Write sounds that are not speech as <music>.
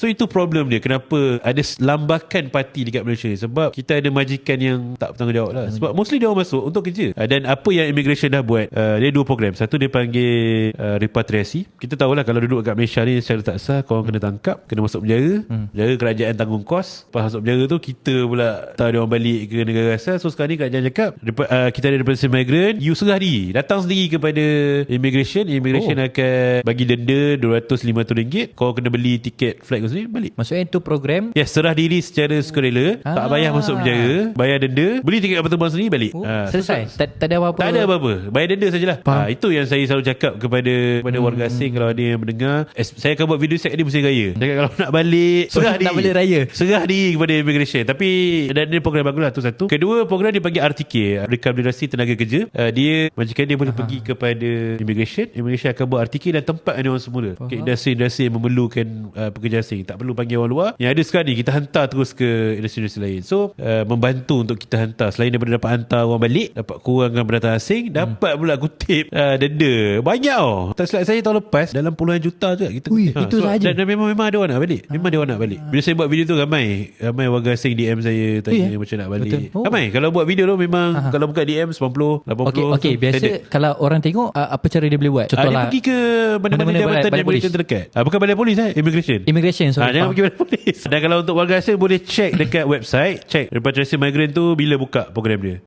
So itu problem dia. Kenapa ada lambakan parti dekat Malaysia? Sebab kita ada majikan yang tak bertanggungjawab lah. Sebab mostly dia orang masuk untuk kerja. Uh, Dan apa yang immigration dah buat? Uh, Dia dua program. Satu dia panggil uh, repatriasi. Kita tahulah kalau duduk kat Malaysia ni secara tak sah Korang kena tangkap Kena masuk penjara. Hmm. Penjara kerajaan tanggung kos. Lepas masuk penjara tu Kita pula tahu dia orang balik ke negara asal. So sekarang ni kerajaan cakap uh, Kita ada repatriasi migrant You serah diri. Datang sendiri kepada immigration. Immigration oh. akan bagi denda RM200-500 Kau kena beli tiket flight sendiri Balik Maksudnya itu program Yes, serah diri secara sukarela. Ah. Tak payah masuk penjara, bayar denda, beli tiket kapal terbang sendiri balik. oh, Ah, selesai. Tak, tak ada apa-apa. tak ada apa-apa. Bayar denda sajalah. Ah, itu yang saya selalu cakap kepada kepada hmm. warga asing kalau ada yang mendengar. Eh, saya akan buat video set di musim raya. Cakap kalau nak balik, <laughs> serah Nak diri. balik raya. Serah diri kepada immigration. Tapi dan dia program bagus lah tu satu. Kedua, program dia panggil RTK, Rekabilitasi Tenaga Kerja. Uh, dia majikan dia boleh pergi kepada immigration. Immigration akan buat RTK dan tempat dia orang semula. Ke industri-industri yang memerlukan uh, pekerja asing. Tak perlu panggil orang luar. Yang ada sekarang ni kita hantar terus ke industri-industri lain. So, uh, membantu untuk kita hantar. Selain daripada dapat hantar orang balik, dapat kurangkan pendatang asing, dapat pula kutip uh, denda. Banyak oh. Tak silap saya tahun lepas dalam puluhan juta je kita Ui, kutip. itu sahaja. Dan, dan memang memang ada orang nak balik. Memang ada orang nak balik. Bila saya buat video tu ramai ramai warga asing DM saya tanya eh? macam nak balik. Betul. Oh. Ramai kalau buat video tu memang kalau buka DM 90, 80. Okey, okey. so, Biasa standard. kalau orang tengok uh, apa cara dia boleh buat? Ah, dia Contohlah pergi ke mana-mana jabatan polis. terdekat. Ah, bukan balai polis eh, immigration. immigration. Ah, Sorry, jangan faham. pergi balai polis. Dan kalau untuk warga asing boleh check dekat website, check repatriasi migrant tu bila buka program dia.